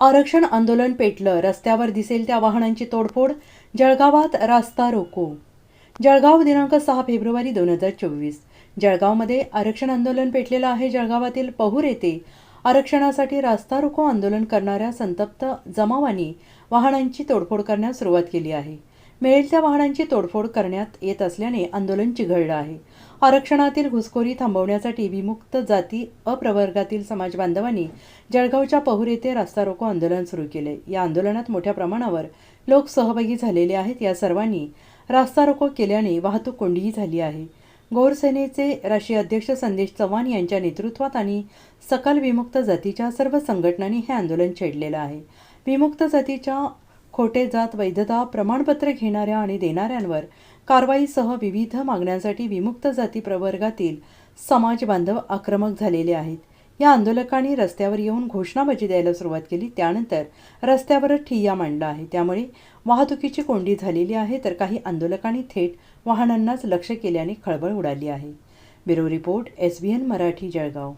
आरक्षण आंदोलन पेटलं रस्त्यावर दिसेल त्या वाहनांची तोडफोड जळगावात रास्ता रोको. जळगाव दिनांक सहा फेब्रुवारी दोन हजार चोवीस. जळगावमध्ये आरक्षण आंदोलन पेटलेलं आहे. जळगावातील पहूर येथे आरक्षणासाठी रास्ता रोको आंदोलन करणाऱ्या संतप्त जमावांनी वाहनांची तोडफोड करण्यास सुरुवात केली आहे. मिळेल त्या वाहनांची तोडफोड करण्यात येत असल्याने आंदोलन चिघळलं आहे. आरक्षणातील घुसखोरी थांबवण्यासाठी विमुक्त जाती अप्रवर्गातील समाज बांधवांनी जळगावच्या पहुर येथे रास्ता रोको आंदोलन सुरू केले. या आंदोलनात मोठ्या प्रमाणावर लोक सहभागी झालेले आहेत. या सर्वांनी रास्ता रोको केल्याने वाहतूक कोंडीही झाली आहे. गोरसेनेचे राष्ट्रीय अध्यक्ष संदेश चव्हाण यांच्या नेतृत्वात आणि सकल विमुक्त जातीच्या सर्व संघटनांनी हे आंदोलन छेडलेलं आहे. विमुक्त जातीच्या खोटे जात वैधता प्रमाणपत्र घेणाऱ्या आणि देणाऱ्यांवर कारवाईसह विविध मागण्यांसाठी विमुक्त जाती प्रवर्गातील समाज बांधव आक्रमक झालेले आहेत. या आंदोलकांनी रस्त्यावर येऊन घोषणाबाजी द्यायला सुरुवात केली. त्यानंतर रस्त्यावरच ठिय्या मांडला आहे. त्यामुळे वाहतुकीची कोंडी झालेली आहे. तर काही आंदोलकांनी थेट वाहनांनाच लक्ष केल्याने खळबळ उडाली आहे. Bureau report S B N Marathi Jalgaon.